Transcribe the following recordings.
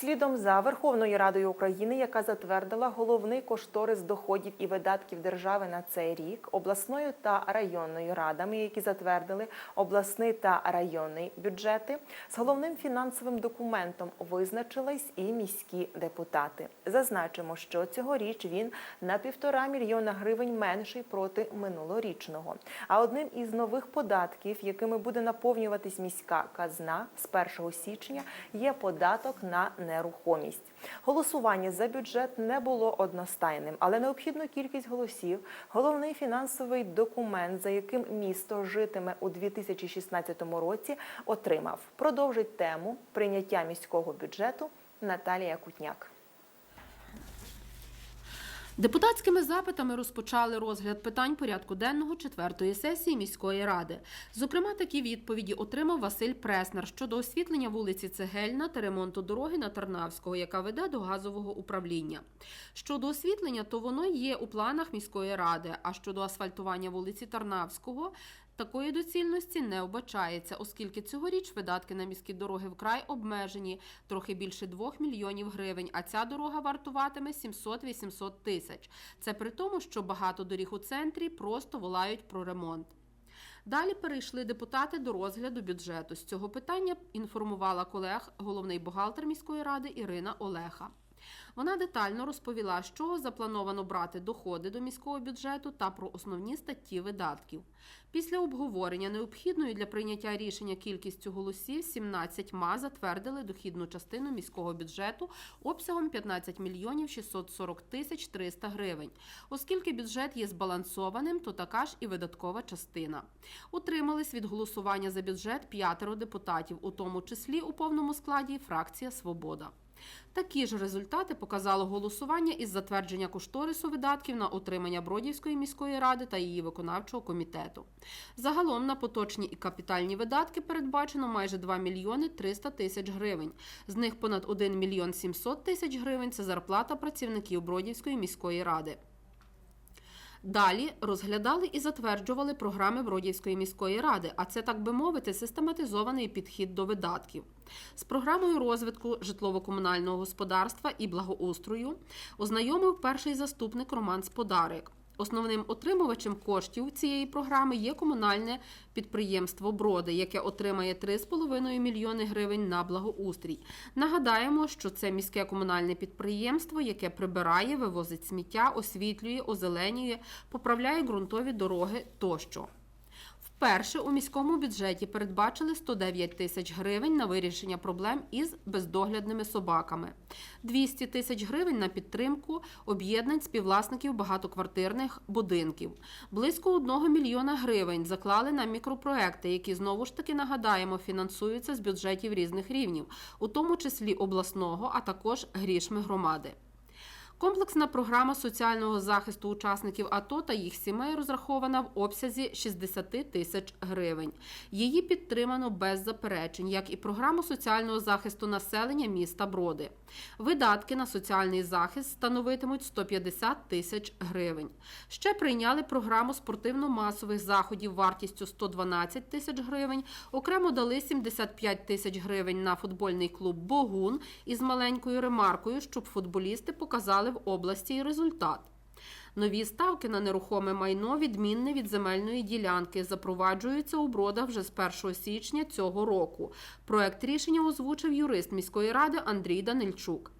Слідом за Верховною Радою України, яка затвердила головний кошторис доходів і видатків держави на цей рік, обласною та районною радами, які затвердили обласний та районний бюджети, з головним фінансовим документом визначились і міські депутати. Зазначимо, що цьогоріч він на півтора мільйона гривень менший проти минулорічного. А одним із нових податків, якими буде наповнюватись міська казна з 1 січня, є податок на нерухомість. Голосування за бюджет не було одностайним, але необхідну кількість голосів, головний фінансовий документ, за яким місто житиме у 2016 році, отримав. Продовжить тему прийняття міського бюджету Наталія Кутняк. Депутатськими запитами розпочали розгляд питань порядку денного четвертої сесії міської ради. Зокрема, такі відповіді отримав Василь Преснер щодо освітлення вулиці Цегельна та ремонту дороги на Тарнавського, яка веде до газового управління. Щодо освітлення, то воно є у планах міської ради. А щодо асфальтування вулиці Тарнавського. Такої доцільності не вбачається, оскільки цьогоріч видатки на міські дороги вкрай обмежені трохи більше 2 мільйонів гривень, а ця дорога вартуватиме 700-800 тисяч. Це при тому, що багато доріг у центрі просто волають про ремонт. Далі перейшли депутати до розгляду бюджету. З цього питання інформувала колег головний бухгалтер міської ради Ірина Олеха. Вона детально розповіла, чого заплановано брати доходи до міського бюджету та про основні статті видатків. Після обговорення необхідної для прийняття рішення кількістю голосів 17 ма затвердили дохідну частину міського бюджету обсягом 15 мільйонів 640 тисяч 300 гривень. Оскільки бюджет є збалансованим, то така ж і видаткова частина. Утримались від голосування за бюджет п'ятеро депутатів, у тому числі у повному складі фракція Свобода. Такі ж результати показало голосування із затвердження кошторису видатків на отримання Бродівської міської ради та її виконавчого комітету. Загалом на поточні і капітальні видатки передбачено майже 2 мільйони 300 тисяч гривень. З них понад 1 мільйон 700 тисяч гривень це зарплата працівників Бродівської міської ради. Далі розглядали і затверджували програми Бродівської міської ради, а це, так би мовити, систематизований підхід до видатків. З програмою розвитку житлово-комунального господарства і благоустрою ознайомив перший заступник Роман Сподарик. Основним отримувачем коштів цієї програми є комунальне підприємство Броди, яке отримає 3,5 мільйони гривень на благоустрій. Нагадаємо, що це міське комунальне підприємство, яке прибирає, вивозить сміття, освітлює, озеленює, поправляє ґрунтові дороги тощо. Вперше у міському бюджеті передбачили 109 тисяч гривень на вирішення проблем із бездоглядними собаками, 200 тисяч гривень на підтримку об'єднань співвласників багатоквартирних будинків. Близько 1 мільйона гривень заклали на мікропроекти, які знову ж таки нагадаємо фінансуються з бюджетів різних рівнів, у тому числі обласного, а також грішми громади. Комплексна програма соціального захисту учасників АТО та їх сімей розрахована в обсязі 60 тисяч гривень. Її підтримано без заперечень, як і програму соціального захисту населення міста Броди. Видатки на соціальний захист становитимуть 150 тисяч гривень. Ще прийняли програму спортивно-масових заходів вартістю 112 тисяч гривень. Окремо дали 75 тисяч гривень на футбольний клуб Богун із маленькою ремаркою, щоб футболісти показали в області і результат. Нові ставки на нерухоме майно відмінне від земельної ділянки запроваджуються у бродах вже з 1 січня цього року. Проект рішення озвучив юрист міської ради Андрій Данильчук.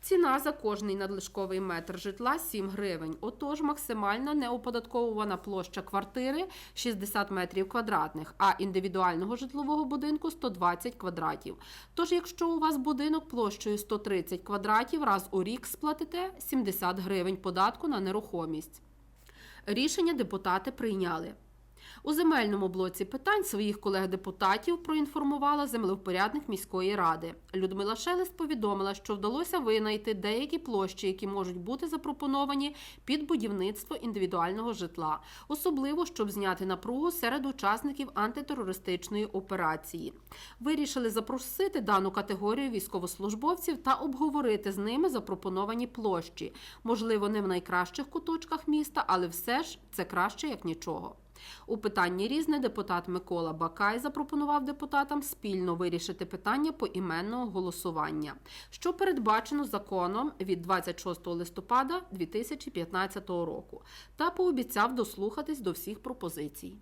Ціна за кожний надлишковий метр житла 7 гривень. Отож, максимальна неоподатковувана площа квартири 60 метрів квадратних, а індивідуального житлового будинку 120 квадратів. Тож, якщо у вас будинок площею 130 квадратів, раз у рік сплатите 70 гривень податку на нерухомість. Рішення депутати прийняли. У земельному блоці питань своїх колег-депутатів проінформувала землевпорядник міської ради. Людмила Шелест повідомила, що вдалося винайти деякі площі, які можуть бути запропоновані під будівництво індивідуального житла, особливо щоб зняти напругу серед учасників антитерористичної операції. Вирішили запросити дану категорію військовослужбовців та обговорити з ними запропоновані площі. Можливо, не в найкращих куточках міста, але все ж це краще як нічого. У питанні різне депутат Микола Бакай запропонував депутатам спільно вирішити питання поіменного голосування, що передбачено законом від 26 листопада 2015 року, та пообіцяв дослухатись до всіх пропозицій.